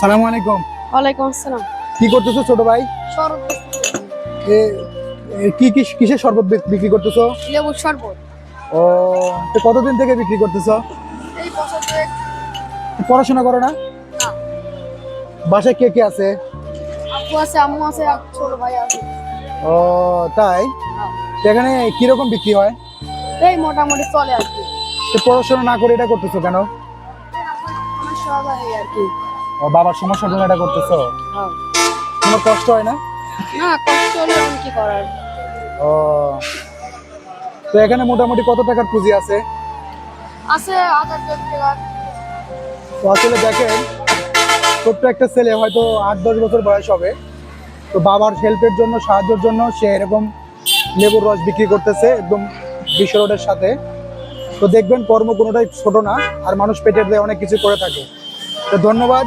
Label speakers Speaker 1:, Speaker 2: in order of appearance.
Speaker 1: সালাম আলাইকুম।
Speaker 2: ওয়ালাইকুম আসসালাম।
Speaker 1: কি করতেছো ছোট ভাই?
Speaker 2: শরবত।
Speaker 1: কি কি কিসের শরবত বিক্রি করতেছো?
Speaker 2: লেবুর শরবত।
Speaker 1: ও তো কতদিন থেকে বিক্রি করতেছো?
Speaker 2: এই বছর
Speaker 1: পড়াশোনা করো না? বাসায় কে কে আছে?
Speaker 2: আপু আছে আম্মু আছে আর ছোট ভাই আছে।
Speaker 1: ও তাই? এখানে কীরকম বিক্রি হয়?
Speaker 2: এই মোটামুটি চলে আর কি।
Speaker 1: পড়াশোনা না করে এটা করতেছো কেন?
Speaker 2: এই আর কি।
Speaker 1: ও বাবার সমস্যার জন্য এটা করতেছো?
Speaker 2: হ্যাঁ।
Speaker 1: কোনো কষ্ট হয় না?
Speaker 2: না কষ্ট হলে আমি কি করার?
Speaker 1: ও। তো এখানে মোটামুটি কত টাকার পুঁজি আছে?
Speaker 2: আছে হাজার টাকা
Speaker 1: তো আসলে দেখেন ছোট্ট একটা ছেলে হয়তো আট দশ বছর বয়স হবে। তো বাবার হেল্পের জন্য সাহায্যের জন্য সে এরকম লেবুর রস বিক্রি করতেছে একদম বিশ্ব রোডের সাথে। তো দেখবেন কর্ম কোনোটাই ছোট না আর মানুষ পেটের দিয়ে অনেক কিছু করে থাকে। তো ধন্যবাদ